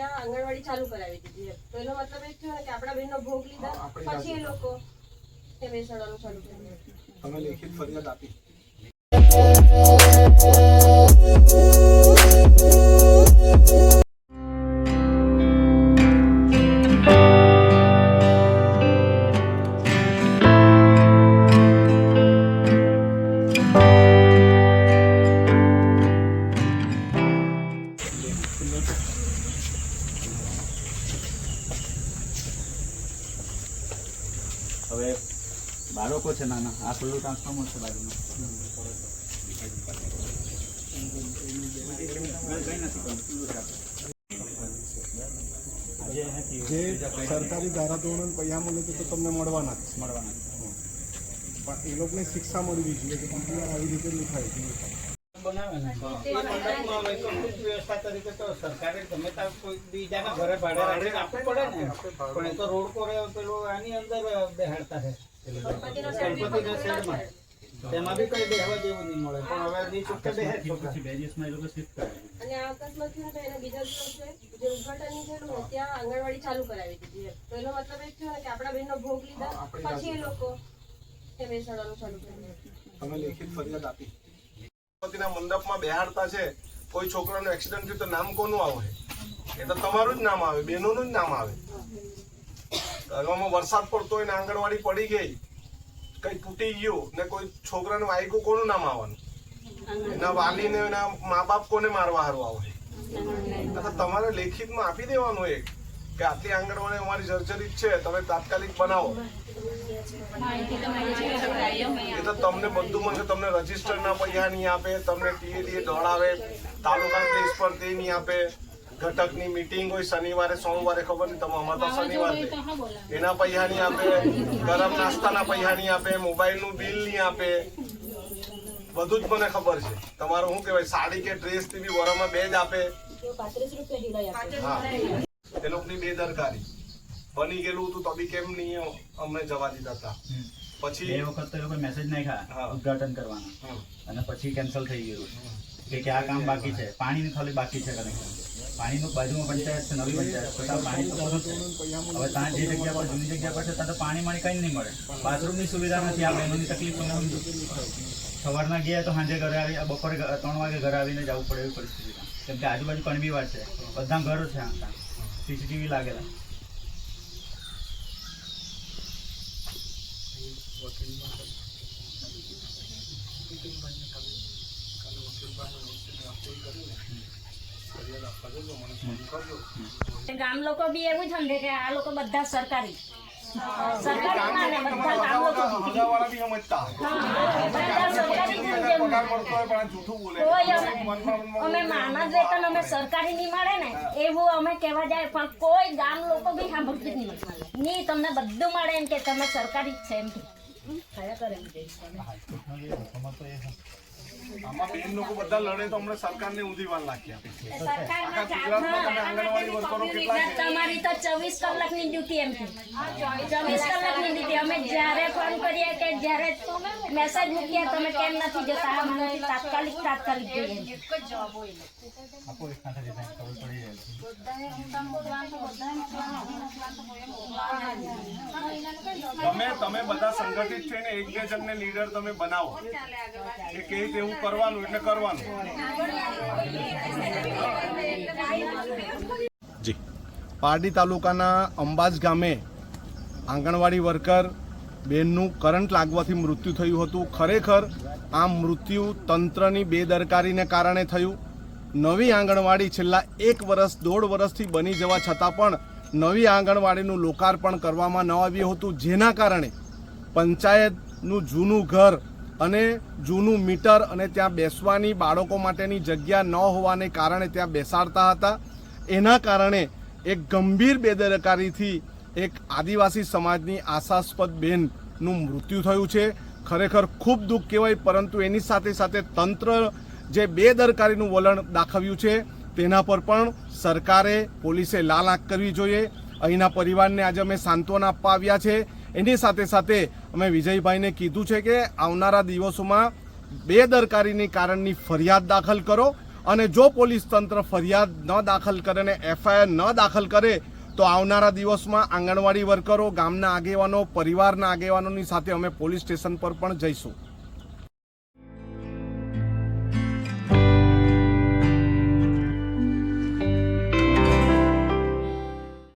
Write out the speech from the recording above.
ત્યાં આંગણવાડી ચાલુ કરાવી દીધી તો એનો મતલબ એ થયો ને કે આપણા બહેનનો ભોગ લીધા પછી એ લોકો ત્યાં બેસાડવાનું ચાલુ કર્યું. તમે લેખિત ફરિયાદ આપી. હવે બાળકો છે નાના આ ખુલ્લું ટ્રાન્સફોર્મર છે બાજુમાં. જે સરકારી ધારાધોરણ પૈસા મળે છે તો તમને મળવાના જ મળવાના પણ એ લોકોને શિક્ષા મળવી જોઈએ કે આવી રીતે નહીં થાય બનાવે ને એ મંડપમાં વૈકલ્પિક વ્યવસ્થા તરીકે તો સરકારે ગમે ત્યાં કોઈ બીજાના ઘરે ભાડે રાખીને આપવું પડે ને. પણ એ તો રોડ પર પેલું આની અંદર બેહાડતા છે. ગણપતિનો ગણપતિના શેડમાં. તેમાં બી કઈ બેહવા જેવું નહીં મળે. પણ હવે ની ચૂકે બેહે પછી બે દિવસમાં એ લોકો શિફ્ટ કરે. અને આ અકસ્માત થયો તો એના બીજા દિવસે જે ઉદ્ઘાટન થયેલું ને ત્યાં આંગણવાડી ચાલુ કરાવી દીધી. તો એનો મતલબ એ થયો ને કે આપણા બહેનનો ભોગ લીધા. પછી એ લોકો ત્યાં બેસાડવાનું ચાલુ કર્યું. તમે લેખિત ફરિયાદ આપી. મંડપમાં બેહાડતા છે, કોઈ છોકરાનો એક્સિડન્ટ થયું તો નામ કોનું આવે? એ તો તમારું જ નામ આવે, બહેનોનું જ નામ આવે. ઘરમાં વરસાદ પડતો હોય ને આંગણવાડી પડી ગઈ, કઈ તૂટી ગયું ને કોઈ છોકરાનું વાયકું કોનું નામ આવવાનું? એના વાલીને એના મા બાપ કોને મારવા હારું આવે અથવા તમારે લેખિતમાં આપી દેવાનું એક, કે આટલી આંગણવાડી અમારી જર્જરિત છે, તમે તાત્કાલિક બનાવો. એ તો તમને બધું મળશે. તમને રજિસ્ટર ના પૈસા નહીં આપે. તમને ટીએડીએ દોડાવે તાલુકા પ્લેસ પર તે નહીં આપે. ઘટકની મીટિંગ હોય શનિવારે સોમવારે ખબર નહીં તમે અમારે તો શનિવારે એના પૈસા નહીં આપે. ગરમ નાસ્તાના પૈસા નહીં આપે. મોબાઈલનું બિલ નહીં આપે. બધું જ મને ખબર છે. તમારું શું કહેવાય? સાડી કે ડ્રેસથી બી વરમાં બે જ આપે. હા. એ લોકોની બેદરકારી. બની ગયેલું હતું તો બી કેમ નહીં અમને જવા દીધા હતા. પછી બે વખત તો એ લોકો મેસેજ નાખ્યા. ઉદઘાટન કરવાના. અને પછી કેન્સલ થઈ ગયું. કે કે આ કામ બાકી છે. પાણીનું ખાલી બાકી છે કનેક્શન પાણીનું બાજુમાં પંચાયત છે નવી પંચાયત. પાણી તો હવે ત્યાં જે જગ્યા પર જૂની જગ્યા પર છે ત્યાં તો પાણી માણી કઈ નહીં મળે. બાથરૂમની સુવિધા નથી આ બહેનોની તકલીફ સવારના ગયા તો સાંજે ઘરે આવી બપોરે ત્રણ વાગે ઘરે આવીને જવું પડે એવી પરિસ્થિતિ કેમ કે આજુબાજુ કણબી વાત છે. બધા ઘરો છે સીસીટીવી લાગેલા. ગામ લોકો બી એવું સમજે કે આ લોકો બધા સરકારી. સરકારી માને ગામ લોકો બી. એવું સમજે પણ આ લોકો બધા સરકારી અમે માનસ વેતન અમે સરકારી નહીં મળે ને એવું અમે કહેવા જાય પણ કોઈ ગામ લોકો બી સાંભળતું જ નહીં. મળે નહીં તમને બધું મળે એમ કે તમે સરકારી જ છે એમ કે. તમારી તો ચોવીસ કલાકની ડ્યુટી એમ ચોવીસ કલાકની ડ્યુટી અમે જ્યારે ફોન કરીએ કે જ્યારે મેસેજ મૂકીએ તમે કેમ નથી જતા તાત્કાલિક તાત્કાલિક જોઈએ તમે તમે બધા સંગઠિત થઈને એક બે જણને લીડર તમે બનાવો. કે કે તેવું કરવાનું, એટલે કરવાનું. જી. પારડી તાલુકાના અંબાજ ગામે આંગણવાડી વર્કર બેનનું કરંટ લાગવાથી મૃત્યુ થયું હતું. ખરેખર આ મૃત્યુ તંત્રની બેદરકારીને કારણે થયું. નવી આંગણવાડી છેલ્લા એક વર્ષ, દોઢ વર્ષથી બની જવા છતાં પણ નવી આંગણવાડીનું લોકાર્પણ કરવામાં ન આવ્યું હતું, જેના કારણે પંચાયતનું જૂનું ઘર અને જૂનું મીટર અને ત્યાં બેસવાની બાળકો માટેની જગ્યા ન હોવાને કારણે ત્યાં બેસાડતા હતા. એના કારણે એક ગંભીર બેદરકારીથી એક આદિવાસી સમાજની આશાસ્પદ બેનનું મૃત્યુ થયું છે. ખરેખર ખૂબ દુઃખ કહેવાય, પરંતુ એની સાથે સાથે તંત્ર જે બેદરકારીનું વલણ દાખવ્યું છે. તેના પર પણ સરકારે પોલીસે લાલ આંખ કરવી જોઈએ. અહીંના પરિવારને આજે અમે સાંત્વના આપવા આવ્યા છે. એની સાથે સાથે અમે વિજયભાઈને કીધું છે કે આવનારા દિવસોમાં બેદરકારીની કારણની ફરિયાદ દાખલ કરો અને જો પોલીસ તંત્ર ફરિયાદ ન દાખલ કરે અને એફઆઈઆર ન દાખલ કરે, તો આવનારા દિવસમાં આંગણવાડી વર્કરો, ગામના આગેવાનો, પરિવારના આગેવાનોની સાથે અમે પોલીસ સ્ટેશન પર પણ જઈશું.